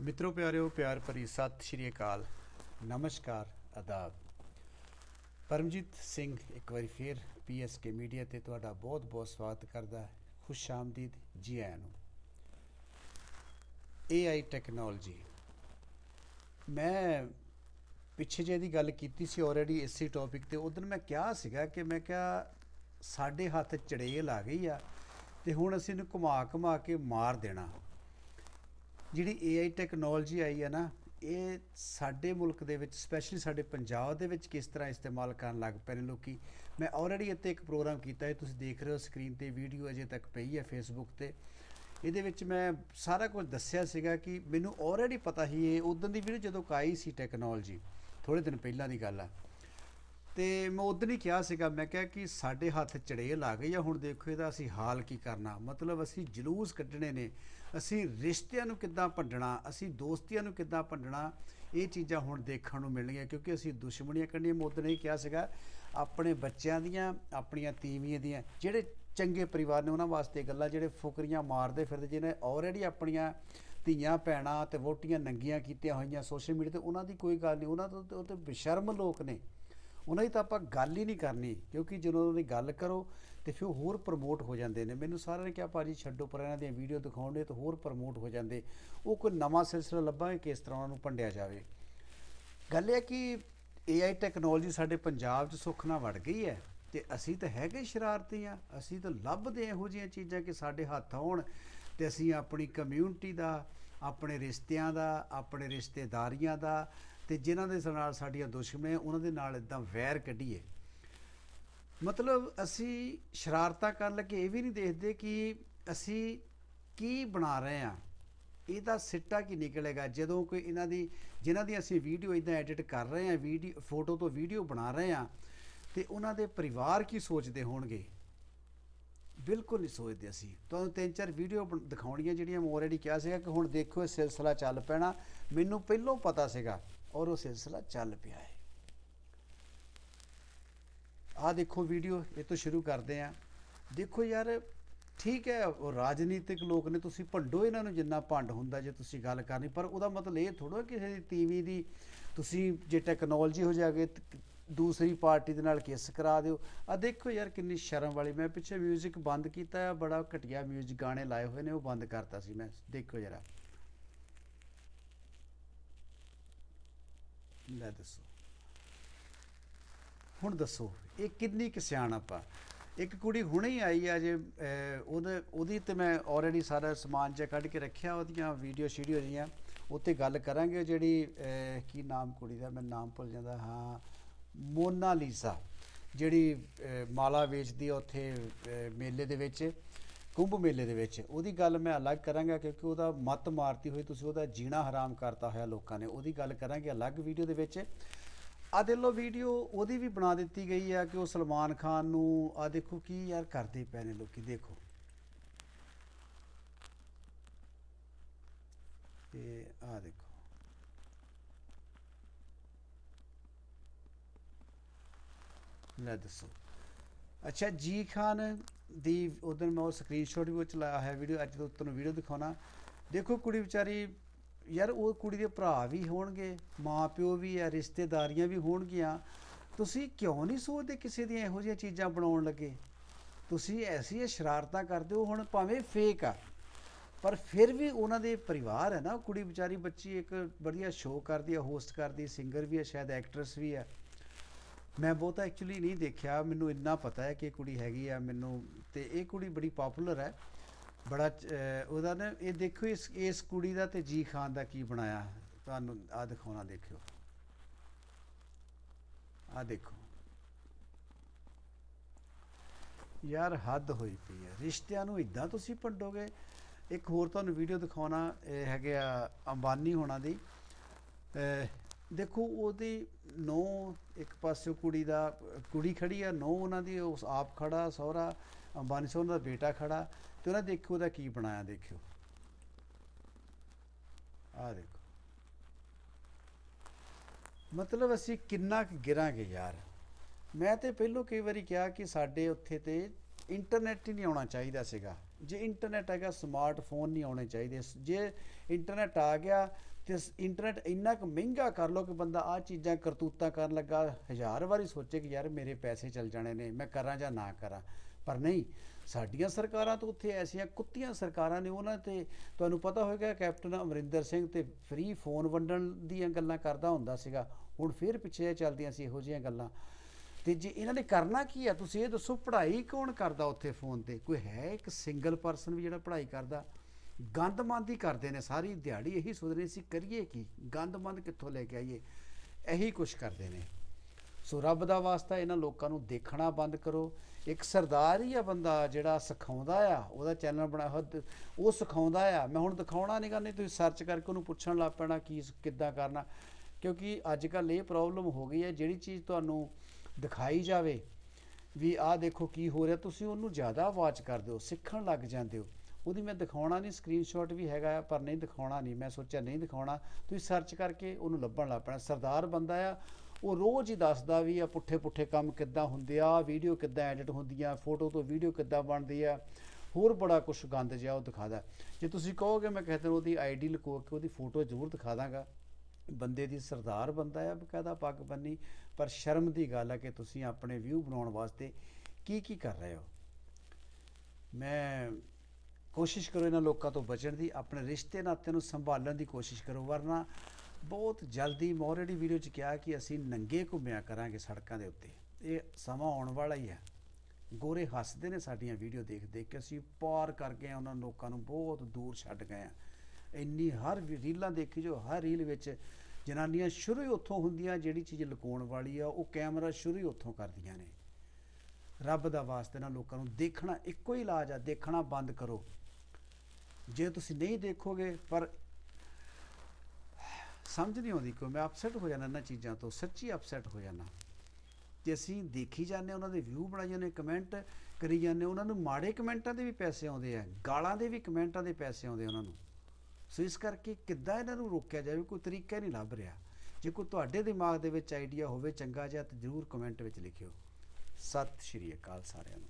ਮਿੱਤਰੋ ਪਿਆਰਿਓ, ਪਿਆਰ ਭਰੀ ਸਤਿ ਸ਼੍ਰੀ ਅਕਾਲ। ਨਮਸਕਾਰ ਆਦਾਬ ਪਰਮਜੀਤ ਸਿੰਘ ਇੱਕ ਵਾਰੀ ਫੇਰ ਪੀਐਸਕੇ ਮੀਡੀਆ ਤੇ ਤੁਹਾਡਾ ਬਹੁਤ ਬਹੁਤ ਸਵਾਗਤ ਕਰਦਾ ਹੈ, ਖੁਸ਼ ਆਮਦੀਦ ਜੀ ਆਇਆਂ ਨੂੰ। AI ਟੈਕਨੋਲੋਜੀ ਮੈਂ ਪਿੱਛੇ ਜੇ ਦੀ ਗੱਲ ਕੀਤੀ ਸੀ ਆਲਰੇਡੀ ਇਸੇ ਟੌਪਿਕ ਤੇ, ਉਦੋਂ ਮੈਂ ਕਿਹਾ ਸੀਗਾ ਕਿ ਮੈਂ ਕਿਹਾ ਸਾਡੇ ਹੱਥ ਚੜੇਲ ਆ ਗਈ ਆ ਤੇ ਹੁਣ ਅਸੀਂ ਇਹਨੂੰ ਘੁਮਾ ਘੁਮਾ ਕੇ ਮਾਰ ਦੇਣਾ। ਜਿਹੜੀ AI ਟੈਕਨੋਲੋਜੀ ਆਈ ਹੈ ਨਾ, ਇਹ ਸਾਡੇ ਮੁਲਕ ਦੇ ਵਿੱਚ ਸਪੈਸ਼ਲੀ ਸਾਡੇ ਪੰਜਾਬ ਦੇ ਵਿੱਚ ਕਿਸ ਤਰ੍ਹਾਂ ਇਸਤੇਮਾਲ ਕਰਨ ਲੱਗ ਪਏ ਨੇ ਲੋਕੀ। ਮੈਂ ਆਲਰੇਡੀ ਇੱਥੇ ਇੱਕ ਪ੍ਰੋਗਰਾਮ ਕੀਤਾ ਹੈ, ਤੁਸੀਂ ਦੇਖ ਰਹੇ ਹੋ ਸਕਰੀਨ ਤੇ ਵੀਡੀਓ ਅਜੇ ਤੱਕ ਪਈ ਹੈ ਫੇਸਬੁੱਕ ਤੇ। ਇਹਦੇ ਵਿੱਚ ਮੈਂ ਸਾਰਾ ਕੁਝ ਦੱਸਿਆ ਸੀਗਾ ਕਿ ਮੈਨੂੰ ਆਲਰੇਡੀ ਪਤਾ ਹੀ ਇਹ ਉਦੋਂ ਦੀ ਵੀਡੀਓ ਜਦੋਂ ਕਾਈ ਸੀ ਟੈਕਨੋਲੋਜੀ ਥੋੜੇ ਦਿਨ ਪਹਿਲਾਂ ਦੀ ਗੱਲ ਆ। ਤੇ ਮੈਂ ਉਦੋਂ ਹੀ ਕਿਹਾ ਸੀਗਾ, ਮੈਂ ਕਿਹਾ ਕਿ ਸਾਡੇ ਹੱਥ ਚੜੇਲ ਆ ਗਈ ਆ, ਹੁਣ ਦੇਖੋ ਇਹਦਾ ਅਸੀਂ ਹਾਲ ਕੀ ਕਰਨਾ। ਮਤਲਬ ਅਸੀਂ ਜਲੂਸ ਕੱਢਣੇ ਨੇ। ਅਸੀਂ ਰਿਸ਼ਤਿਆਂ ਨੂੰ ਕਿੱਦਾਂ ਭੰਡਣਾ, ਅਸੀਂ ਦੋਸਤੀਆਂ ਨੂੰ ਕਿੱਦਾਂ ਭੰਡਣਾ, ਇਹ ਚੀਜ਼ਾਂ ਹੁਣ ਦੇਖਣ ਨੂੰ ਮਿਲਣਗੀਆਂ, ਕਿਉਂਕਿ ਅਸੀਂ ਦੁਸ਼ਮਣੀਆਂ ਕੱਢਣੀਆਂ। ਮੈਂ ਨੇ ਕਿਹਾ ਸੀਗਾ, ਆਪਣੇ ਬੱਚਿਆਂ ਦੀਆਂ, ਆਪਣੀਆਂ ਤੀਵੀਆਂ ਦੀਆਂ, ਜਿਹੜੇ ਚੰਗੇ ਪਰਿਵਾਰ ਨੇ ਉਹਨਾਂ ਵਾਸਤੇ ਗੱਲਾਂ, ਜਿਹੜੇ ਫੁਕਰੀਆਂ ਮਾਰਦੇ ਫਿਰਦੇ, ਜਿਹਨੇ ਆਲਰੇਡੀ ਆਪਣੀਆਂ ਧੀਆਂ, ਭੈਣਾਂ ਤੇ ਵੋਟੀਆਂ ਨੰਗੀਆਂ ਕੀਤੀਆਂ ਹੋਈਆਂ ਸੋਸ਼ਲ ਮੀਡੀਆ ਤੇ, ਉਹਨਾਂ ਦੀ ਕੋਈ ਗੱਲ ਨਹੀਂ। ਉਹਨਾਂ ਤੋਂ ਉਹ ਤੇ ਬੇਸ਼ਰਮ ਲੋਕ ਨੇ। ਉਹਨਾਂ ਦੀ ਤਾਂ ਆਪਾਂ ਗੱਲ ਹੀ ਨਹੀਂ ਕਰਨੀ, ਕਿਉਂਕਿ ਜਦੋਂ ਉਹਨਾਂ ਦੀ ਗੱਲ ਕਰੋ ਤੇ ਫਿਰ ਉਹ ਹੋਰ ਪ੍ਰਮੋਟ ਹੋ ਜਾਂਦੇ ਨੇ। ਮੈਨੂੰ ਸਾਰਿਆਂ ਨੇ ਕਿਹਾ, ਭਾਜੀ ਛੱਡੋ ਪਰ ਇਹਨਾਂ ਦੀਆਂ ਵੀਡੀਓ ਦਿਖਾਉਣੇ ਤਾਂ ਹੋਰ ਪ੍ਰਮੋਟ ਹੋ ਜਾਂਦੇ। ਉਹ ਕੋਈ ਨਵਾਂ ਸਿਲਸਿਲਾ ਲੱਭਾਂਗੇ ਕਿਸ ਤਰ੍ਹਾਂ ਉਹਨਾਂ ਨੂੰ ਭੰਡਿਆ ਜਾਵੇ? ਗੱਲ ਇਹ ਹੈ ਕਿ AI ਟੈਕਨੋਲੋਜੀ ਸਾਡੇ ਪੰਜਾਬ 'ਚ ਸੁੱਖ ਨਾਲ ਵੜ ਗਈ ਹੈ ਤੇ ਅਸੀਂ ਤਾਂ ਹੈਗੇ ਸ਼ਰਾਰਤੀ ਆ ਅਸੀਂ ਤਾਂ ਲੱਭਦੇ ਇਹੋ ਜਿਹੀਆਂ ਚੀਜ਼ਾਂ ਕਿ ਸਾਡੇ ਹੱਥ ਆਉਣ ਤੇ ਅਸੀਂ ਆਪਣੀ ਕਮਿਊਨਿਟੀ ਦਾ, ਆਪਣੇ ਰਿਸ਼ਤਿਆਂ ਦਾ, ਆਪਣੇ ਰਿਸ਼ਤੇਦਾਰੀਆਂ ਦਾ ਤੇ ਜਿਨ੍ਹਾਂ ਦੇ ਨਾਲ ਸਾਡੀਆਂ ਦੁਸ਼ਮਣੀਆਂ ਉਹਨਾਂ ਦੇ ਨਾਲ ਇਦਾਂ ਵੈਰ ਕੱਢੀਏ। ਮਤਲਬ ਅਸੀਂ ਸ਼ਰਾਰਤਾਂ ਕਰਨ ਲੱਗੇ ਇਹ ਵੀ ਨਹੀਂ ਦੇਖਦੇ ਕਿ ਅਸੀਂ ਕੀ ਬਣਾ ਰਹੇ ਆ ਇਹਦਾ ਸਿੱਟਾ ਕੀ ਨਿਕਲੇਗਾ? ਜਦੋਂ ਕੋਈ ਇਹਨਾਂ ਦੀ, ਜਿਨ੍ਹਾਂ ਦੀ ਅਸੀਂ ਵੀਡੀਓ ਇਦਾਂ ਐਡਿਟ ਕਰ ਰਹੇ ਆ ਵੀਡੀਓ, ਫੋਟੋ ਤੋਂ ਵੀਡੀਓ ਬਣਾ ਰਹੇ ਆ ਤੇ ਉਹਨਾਂ ਦੇ ਪਰਿਵਾਰ ਕੀ ਸੋਚਦੇ ਹੋਣਗੇ? ਬਿਲਕੁਲ ਨਹੀਂ ਸੋਚਦੇ ਅਸੀਂ। ਤੁਹਾਨੂੰ ਤਿੰਨ ਚਾਰ ਵੀਡੀਓ ਬਣ- ਦਿਖਾਉਣੀਆਂ ਜਿਹੜੀਆਂ ਮੈਂ ਆਲਰੇਡੀ ਕਿਹਾ ਸੀਗਾ ਕਿ ਹੁਣ ਦੇਖੋ ਇਹ ਸਿਲਸਿਲਾ ਚੱਲ ਪੈਣਾ। ਮੈਨੂੰ ਪਹਿਲਾਂ ਪਤਾ ਸੀਗਾ ਔਰ ਉਹ ਸਿਲਸਿਲਾ ਚੱਲ ਪਿਆ ਹੈ ਆ ਦੇਖੋ ਵੀਡੀਓ ਇਹ ਤੋਂ ਸ਼ੁਰੂ ਕਰਦੇ ਆ ਦੇਖੋ ਯਾਰ ਠੀਕ ਹੈ ਉਹ ਰਾਜਨੀਤਿਕ ਲੋਕ ਨੇ ਤੁਸੀਂ ਭੰਡੋ ਇਹਨਾਂ ਨੂੰ ਜਿੰਨਾ ਭੰਡ ਹੁੰਦਾ ਜੇ ਤੁਸੀਂ ਗੱਲ ਕਰਨੀ ਪਰ ਉਹਦਾ ਮਤਲਬ ਇਹ ਥੋੜਾ ਕਿਸੇ ਦੀ ਟੀਵੀ ਦੀ ਤੁਸੀਂ ਜੇ ਟੈਕਨੋਲੋਜੀ ਹੋ ਜਾਗੇ ਤੇ ਦੂਸਰੀ ਪਾਰਟੀ ਦੇ ਨਾਲ ਕਿਸ ਕਰਾ ਦਿਓ ਆ ਦੇਖੋ ਯਾਰ ਕਿੰਨੀ ਸ਼ਰਮ ਵਾਲੀ ਮੈਂ ਪਿੱਛੇ 뮤직 ਬੰਦ ਕੀਤਾ ਆ ਬੜਾ ਘਟੀਆ 뮤직 ਗਾਣੇ ਲਾਏ ਹੋਏ ਨੇ ਉਹ ਬੰਦ ਕਰਤਾ ਸੀ ਮੈਂ ਦੇਖੋ ਜਰਾ ਲੈ ਦੱਸੋ। ਹੁਣ ਦੱਸੋ, ਇਹ ਕਿੰਨੀ ਕੁ ਸਿਆਣਪ ਆ? ਇੱਕ ਕੁੜੀ ਹੁਣੇ ਹੀ ਆਈ ਆ ਜੇ ਉਹਦੇ, ਉਹਦੀ ਤੇ ਮੈਂ ਆਲਰੇਡੀ ਸਾਰਾ ਸਮਾਨ ਜਿਹਾ ਕੱਢ ਕੇ ਰੱਖਿਆ, ਉਹਦੀਆਂ ਵੀਡੀਓ ਸ਼ੀਡੀਓ ਜੀਆਂ ਉੱਤੇ ਗੱਲ ਕਰਾਂਗੇ ਜਿਹੜੀ ਕੀ ਨਾਮ ਕੁੜੀ ਦਾ, ਮੈਂ ਨਾਮ ਭੁੱਲ ਜਾਂਦਾ, ਹਾਂ, ਮੋਨਾ ਲੀਸਾ, ਜਿਹੜੀ ਮਾਲਾ ਵੇਚਦੀ ਆ ਉੱਥੇ ਮੇਲੇ ਦੇ ਵਿੱਚ। ਕੁੰਭ ਮੇਲੇ ਦੇ ਵਿੱਚ। ਉਹਦੀ ਗੱਲ ਮੈਂ ਅਲੱਗ ਕਰਾਂਗਾ ਕਿਉਂਕਿ ਉਹਦਾ ਮਤ ਮਾਰਤੀ ਹੋਈ, ਤੁਸੀਂ ਉਹਦਾ ਜੀਣਾ ਹਰਾਮ ਕਰਤਾ ਹੋਇਆ ਲੋਕਾਂ ਨੇ। ਉਹਦੀ ਗੱਲ ਕਰਾਂਗੇ ਅਲੱਗ ਵੀਡੀਓ ਦੇ ਵਿੱਚ। ਆ ਦੇ ਲੋ ਵੀਡੀਓ, ਉਹਦੀ ਵੀ ਬਣਾ ਦਿੱਤੀ ਗਈ ਆ ਕਿ ਉਹ ਸਲਮਾਨ ਖਾਨ ਨੂੰ ਆ ਦੇਖੋ ਕੀ ਯਾਰ ਕਰਦੇ ਪਏ ਨੇ ਲੋਕੀ, ਦੇਖੋ। ਤੇ ਆ ਦੇਖੋ। ਲੈ ਦੱਸੋ। ਅੱਛਾ, ਜੀ ਖਾਨ ਦੀ ਉਦੋਂ ਮੈਂ ਉਹ ਸਕਰੀਨਸ਼ਾਟ ਵੀ ਉਹ ਚਲਾਇਆ ਹੈ ਵੀਡੀਓ ਅੱਜ ਤੋਂ ਤੁਹਾਨੂੰ ਵੀਡੀਓ ਦਿਖਾਉਣਾ। ਦੇਖੋ ਕੁੜੀ ਵਿਚਾਰੀ, ਯਾਰ ਉਹ ਕੁੜੀ ਦੇ ਭਰਾ ਵੀ ਹੋਣਗੇ ਮਾਂ ਪਿਓ ਵੀ ਆ, ਰਿਸ਼ਤੇਦਾਰੀਆਂ ਵੀ ਹੋਣਗੀਆਂ। ਤੁਸੀਂ ਕਿਉਂ ਨਹੀਂ ਸੋਚਦੇ ਕਿਸੇ ਦੀਆਂ ਇਹੋ ਜਿਹੀਆਂ ਚੀਜ਼ਾਂ ਬਣਾਉਣ ਲੱਗੇ? ਤੁਸੀਂ ਐਸੀ ਸ਼ਰਾਰਤਾਂ ਕਰਦੇ ਹੋ, ਹੁਣ ਭਾਵੇਂ ਫੇਕ ਆ। ਪਰ ਫਿਰ ਵੀ ਉਹਨਾਂ ਦੇ ਪਰਿਵਾਰ ਹੈ ਨਾ, ਉਹ ਕੁੜੀ ਵਿਚਾਰੀ ਬੱਚੀ ਇੱਕ ਵਧੀਆ ਸ਼ੋਅ ਕਰਦੀ ਹੈ ਹੋਸਟ ਕਰਦੀ ਸਿੰਗਰ ਵੀ ਹੈ ਸ਼ਾਇਦ ਐਕਟਰੈਸ ਵੀ ਹੈ ਮੈਂ ਬਹੁਤਾ ਐਕਚੁਅਲੀ ਨਹੀਂ ਦੇਖਿਆ, ਮੈਨੂੰ ਇੰਨਾ ਪਤਾ ਹੈ ਕਿ ਇਹ ਕੁੜੀ ਹੈਗੀ ਆ ਮੈਨੂੰ, ਤੇ ਇਹ ਕੁੜੀ ਬੜੀ ਪਪੂਲਰ ਹੈ। ਬੜਾ ਉਹਦਾ ਨਾ, ਇਹ ਦੇਖੋ ਇਸ ਇਸ ਕੁੜੀ ਦਾ ਤੇ ਜੀ ਖਾਨ ਦਾ ਕੀ ਬਣਾਇਆ, ਤੁਹਾਨੂੰ ਆ ਦਿਖਾਉਣਾ ਦੇਖਿਓ। ਆ ਦੇਖੋ। ਯਾਰ ਹੱਦ ਹੋਈ ਪਈ ਹੈ। ਰਿਸ਼ਤਿਆਂ ਨੂੰ ਇਦਾਂ ਤੁਸੀਂ ਭੰਡੋਗੇ ਇੱਕ ਹੋਰ ਤੁਹਾਨੂੰ ਵੀਡੀਓ ਦਿਖਾਉਣਾ, ਇਹ ਹੈਗੇ ਆ ਅੰਬਾਨੀ ਹੋਣਾ ਦੀ। ਦੇਖੋ, ਉਹਦੀ ਨੋ ਇੱਕ ਪਾਸੇ ਕੁੜੀ ਦਾ, ਕੁੜੀ ਖੜੀ ਆ ਨੋ ਉਹਨਾਂ ਦੀ ਉਸ ਆਪ ਖੜਾ, ਸਹੁਰਾ ਅੰਬਾਨੀ ਸਿੰਘ ਦਾ ਬੇਟਾ ਖੜਾ ਤੇ ਉਹਨਾਂ ਦੇਖੋ ਉਹਦਾ ਕੀ ਬਣਾਇਆ, ਦੇਖਿਓ। ਆ ਦੇਖੋ। ਮਤਲਬ ਅਸੀਂ ਕਿੰਨਾ ਕੁ ਗਿਰਾਂਗੇ ਯਾਰ। ਮੈਂ ਤੇ ਪਹਿਲੋਂ ਕਈ ਵਾਰੀ ਕਿਹਾ ਕਿ ਸਾਡੇ ਉੱਥੇ ਤੇ ਇੰਟਰਨੈਟ ਹੀ ਨਹੀਂ ਆਉਣਾ ਚਾਹੀਦਾ ਸੀਗਾ। ਜੇ ਇੰਟਰਨੈਟ ਹੈਗਾ ਸਮਾਰਟਫੋਨ ਨਹੀਂ ਆਉਣੇ ਚਾਹੀਦੇ। ਜੇ ਇੰਟਰਨੈਟ ਆ ਗਿਆ ਤੇ ਸ- ਇੰਟਰਨੈਟ ਇੰਨਾ ਕੁ ਮਹਿੰਗਾ ਕਰ ਲਓ ਕਿ ਬੰਦਾ ਆ ਚੀਜ਼ਾਂ ਕਰਤੂਤਾਂ ਕਰਨ ਲੱਗਾ, ਹਜ਼ਾਰ ਵਾਰੀ ਸੋਚੇ ਕਿ ਯਾਰ ਮੇਰੇ ਪੈਸੇ ਚੱਲ ਜਾਣੇ ਨੇ, ਮੈਂ ਕਰਾਂ ਜਾਂ ਨਾ ਕਰਾਂ। ਪਰ ਨਹੀਂ, ਸਾਡੀਆਂ ਸਰਕਾਰਾਂ ਤੋਂ ਉੱਥੇ ਐਸੀਆਂ ਕੁੱਤੀਆਂ ਸਰਕਾਰਾਂ ਨੇ, ਉਹਨਾਂ ਤੇ ਤੁਹਾਨੂੰ ਪਤਾ ਹੋਵੇਗਾ ਕੈਪਟਨ ਅਮਰਿੰਦਰ ਸਿੰਘ ਤੇ ਫ੍ਰੀ ਫੋਨ ਵੰਡਣ ਦੀਆਂ ਗੱਲਾਂ ਕਰਦਾ ਹੁੰਦਾ ਸੀਗਾ। ਹੁਣ ਫਿਰ ਪਿੱਛੇ ਚੱਲਦੀਆਂ ਸੀ ਇਹੋ ਜਿਹੀਆਂ ਗੱਲਾਂ। ਤੇ ਜੇ ਇਹਨਾਂ ਨੇ ਕਰਨਾ ਕੀ ਆ? ਤੁਸੀਂ ਇਹ ਦੱਸੋ, ਪੜ੍ਹਾਈ ਕੌਣ ਕਰਦਾ ਉੱਥੇ ਫੋਨ ਤੇ? ਕੋਈ ਹੈ ਇੱਕ ਸਿੰਗਲ ਪਰਸਨ ਵੀ ਜਿਹੜਾ ਪੜ੍ਹਾਈ ਕਰਦਾ? ਗੰਦਮੰਦ ਹੀ ਕਰਦੇ ਨੇ, ਸਾਰੀ ਦਿਹਾੜੀ ਇਹੀ ਸੋਚਦੇ ਸੀ, ਕਰੀਏ ਕੀ? ਗੰਦਮੰਦ ਕਿੱਥੋਂ ਲੈ ਕੇ ਆਈਏ? ਇਹੀ ਕੁਛ ਕਰਦੇ ਨੇ। ਸੋ ਰੱਬ ਦਾ ਵਾਸਤਾ ਇਹਨਾਂ ਲੋਕਾਂ ਨੂੰ ਦੇਖਣਾ ਬੰਦ ਕਰੋ। ਇੱਕ ਸਰਦਾਰ ਹੀ ਆ ਬੰਦਾ ਜਿਹੜਾ ਸਿਖਾਉਂਦਾ ਆ, ਉਹਦਾ ਚੈਨਲ ਬਣਾਇਆ ਹੋਇਆ ਉਹ ਸਿਖਾਉਂਦਾ ਆ। ਮੈਂ ਹੁਣ ਦਿਖਾਉਣਾ ਨਹੀਂਗਾ ਨਹੀਂ ਤੁਸੀਂ ਸਰਚ ਕਰਕੇ ਉਹਨੂੰ ਪੁੱਛਣ ਲੱਗ ਪੈਣਾ ਕੀ ਕਿੱਦਾਂ ਕਰਨਾ। ਕਿਉਂਕਿ ਅੱਜ ਕੱਲ ਇਹ ਪ੍ਰੋਬਲਮ ਹੋ ਗਈ ਹੈ, ਜਿਹੜੀ ਚੀਜ਼ ਤੁਹਾਨੂੰ ਦਿਖਾਈ ਜਾਵੇ, ਵੀ ਆਹ ਦੇਖੋ ਕੀ ਹੋ ਰਿਹਾ, ਤੁਸੀਂ ਉਹਨੂੰ ਜ਼ਿਆਦਾ ਵਾਚ ਕਰਦੇ ਹੋ, ਸਿੱਖਣ ਲੱਗ ਜਾਂਦੇ ਹੋ। ਉਹਦੀ ਮੈਂ ਦਿਖਾਉਣਾ ਨਹੀਂ ਸਕਰੀਨਸ਼ਾਟ ਵੀ ਹੈਗਾ ਆ, ਪਰ ਨਹੀਂ ਦਿਖਾਉਣਾ ਨਹੀਂ। ਮੈਂ ਸੋਚਿਆ ਨਹੀਂ ਦਿਖਾਉਣਾ। ਤੁਸੀਂ ਸਰਚ ਕਰਕੇ ਉਹਨੂੰ ਲੱਭਣ ਲੱਗ ਪੈਣਾ। ਸਰਦਾਰ ਬੰਦਾ ਆ ਉਹ ਰੋਜ਼ ਹੀ ਦੱਸਦਾ ਵੀ ਆ ਪੁੱਠੇ ਪੁੱਠੇ ਕੰਮ ਕਿੱਦਾਂ ਹੁੰਦੇ ਆ ਵੀਡੀਓ ਕਿੱਦਾਂ ਐਡਿਟ ਹੁੰਦੀਆਂ ਫੋਟੋ ਤੋਂ ਵੀਡੀਓ ਕਿੱਦਾਂ ਬਣਦੀ ਆ। ਹੋਰ ਬੜਾ ਕੁਝ ਗੰਦ ਜਿਹਾ ਉਹ ਦਿਖਾਦਾ। ਜੇ ਤੁਸੀਂ ਕਹੋਗੇ ਮੈਂ ਕਹਿੰਦਾ ਉਹਦੀ ਆਈਡੀ ਲਕੋ ਕੇ ਉਹਦੀ ਫੋਟੋ ਜ਼ਰੂਰ ਦਿਖਾ ਦਾਂਗਾ। ਬੰਦੇ ਦੀ ਸਰਦਾਰ ਬੰਦਾ ਆ ਬਕਾਇਦਾ ਪੱਗ ਬੰਨੀ। ਪਰ ਸ਼ਰਮ ਦੀ ਗੱਲ ਆ ਕਿ ਤੁਸੀਂ ਆਪਣੇ ਵਿਊ ਬਣਾਉਣ ਵਾਸਤੇ ਕੀ ਕੀ ਕਰ ਰਹੇ ਹੋ? ਮੈਂ ਕੋਸ਼ਿਸ਼ ਕਰੋ ਇਹਨਾਂ ਲੋਕਾਂ ਤੋਂ ਬਚਣ ਦੀ, ਆਪਣੇ ਰਿਸ਼ਤੇ ਨਾਤੇ ਨੂੰ ਸੰਭਾਲਣ ਦੀ ਕੋਸ਼ਿਸ਼ ਕਰੋ, ਵਰਨਾ ਬਹੁਤ ਜਲਦੀ ਮੈਂ already ਵੀਡੀਓ 'ਚ ਕਿਹਾ ਕਿ ਅਸੀਂ ਨੰਗੇ ਘੁੰਮਿਆ ਕਰਾਂਗੇ ਸੜਕਾਂ ਦੇ ਉੱਤੇ। ਇਹ ਸਮਾਂ ਆਉਣ ਵਾਲਾ ਹੀ ਹੈ। ਗੋਰੇ ਹੱਸਦੇ ਨੇ ਸਾਡੀਆਂ ਵੀਡੀਓ ਦੇਖ ਦੇਖ ਕੇ, ਅਸੀਂ ਪਾਰ ਕਰ ਗਏ ਹਾਂ ਉਹਨਾਂ ਲੋਕਾਂ ਨੂੰ ਬਹੁਤ ਦੂਰ ਛੱਡ ਗਏ ਆ ਇੰਨੀ ਹਰ ਰੀਲਾਂ ਦੇਖੀ ਜੋ ਹਰ ਰੀਲ ਵਿੱਚ ਜਨਾਨੀਆਂ ਸ਼ੁਰੂ ਹੀ ਉੱਥੋਂ ਹੁੰਦੀਆਂ, ਜਿਹੜੀ ਚੀਜ਼ ਲੁਕਾਉਣ ਵਾਲੀ ਆ, ਉਹ ਕੈਮਰਾ ਸ਼ੁਰੂ ਹੀ ਉੱਥੋਂ ਕਰਦੀਆਂ ਨੇ। ਰੱਬ ਦਾ ਵਾਸਤੇ ਨਾ ਲੋਕਾਂ ਨੂੰ ਦੇਖਣਾ ਇੱਕੋ ਹੀ ਇਲਾਜ ਆ, ਦੇਖਣਾ ਬੰਦ ਕਰੋ। ਜੇ ਤੁਸੀਂ ਨਹੀਂ ਦੇਖੋਗੇ, ਪਰ ਸਮਝ ਨਹੀਂ ਆਉਂਦੀ ਕਿਉਂ? ਮੈਂ ਅਪਸੈਟ ਹੋ ਜਾਣਾ ਇਹਨਾਂ ਚੀਜ਼ਾਂ ਤੋਂ, ਸੱਚੀ ਅਪਸੈਟ ਹੋ ਜਾਣਾ ਤੇ ਅਸੀਂ ਦੇਖੀ ਜਾਂਦੇ ਉਹਨਾਂ ਦੇ ਵਿਊ ਬਣਾਈ ਜਾਂਦੇ ਕਮੈਂਟ ਕਰੀ ਜਾਂਦੇ ਉਹਨਾਂ ਨੂੰ ਮਾੜੇ ਕਮੈਂਟਾਂ ਦੇ ਵੀ ਪੈਸੇ ਆਉਂਦੇ ਆ, ਗਾਲਾਂ ਦੇ ਵੀ ਕਮੈਂਟਾਂ ਦੇ ਪੈਸੇ ਆਉਂਦੇ ਉਹਨਾਂ ਨੂੰ। ਸੋ ਇਸ ਕਰਕੇ ਕਿੱਦਾਂ ਇਹਨਾਂ ਨੂੰ ਰੋਕਿਆ ਜਾਵੇ, ਕੋਈ ਤਰੀਕਾ ਹੀ ਨਹੀਂ ਲੱਭ ਰਿਹਾ। ਜੇ ਕੋਈ ਤੁਹਾਡੇ ਦਿਮਾਗ ਦੇ ਵਿੱਚ ਆਈਡੀਆ ਹੋਵੇ ਚੰਗਾ ਜਿਹਾ, ਤਾਂ ਜ਼ਰੂਰ ਕਮੈਂਟ ਵਿੱਚ ਲਿਖਿਓ। ਸਤਿ ਸ਼੍ਰੀ ਅਕਾਲ ਸਾਰਿਆਂ ਨੂੰ।